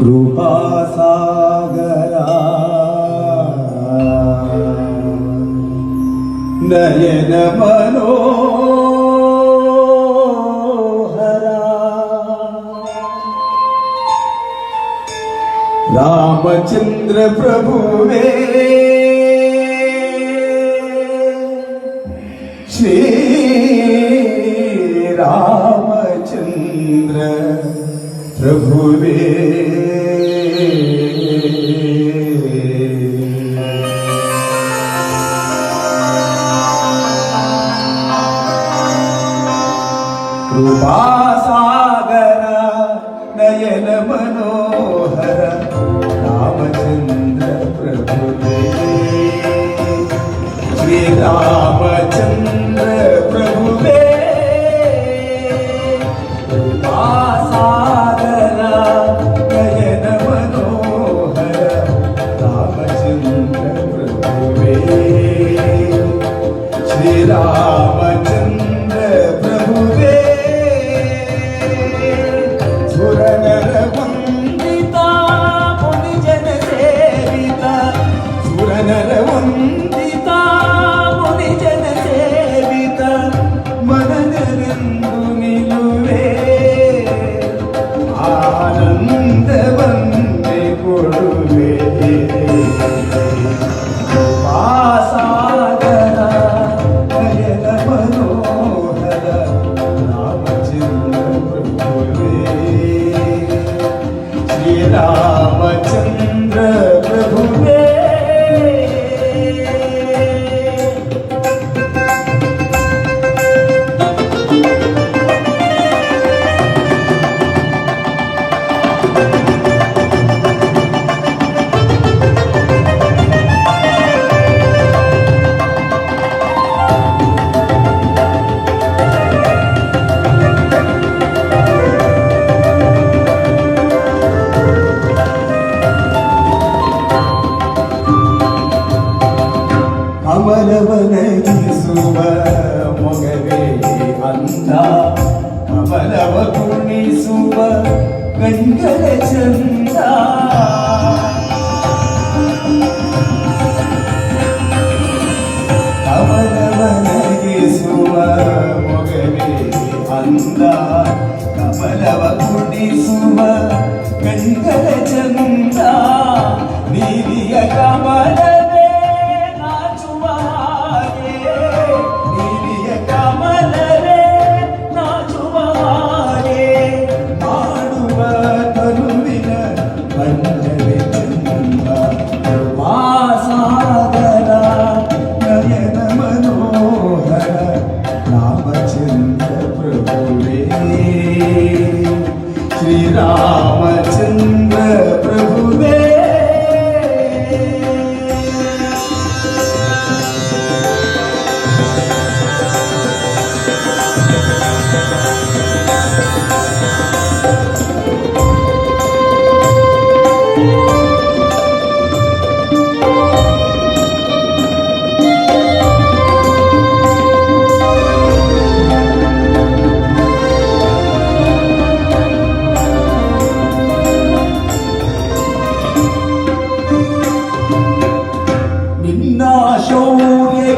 कृपासागरा नयन मनोहरा रामचन्द्र प्रभुवे श्रीरामचन्द्र प्रभुवे उपासागर नयन मनोहर रामचंद्र प्रभु श्री रामचंद्र प्रभु उपासागर नयन मनोहर रामचंद्र प्रभु श्री राम ಕಮಲವನಗಿಸುವ ಮೊಗವೇ ಅಂದ ಕಮಲವ ಕುಣಿಸುವ ಗಂಗಲ ಚಂದ ಕಮಲವನಗಿಸುವ ಮೊಗವೇ ಅಂದ ಕಮಲವ ಕುಣಿಸುವ ಗಂಗಲ ಚಂದ ನೀಲಿಯ ಕಮಲವೇ Shri Ramchandra प्रभुदे Thank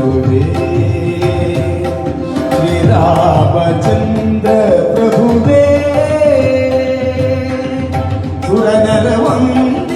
Thank you.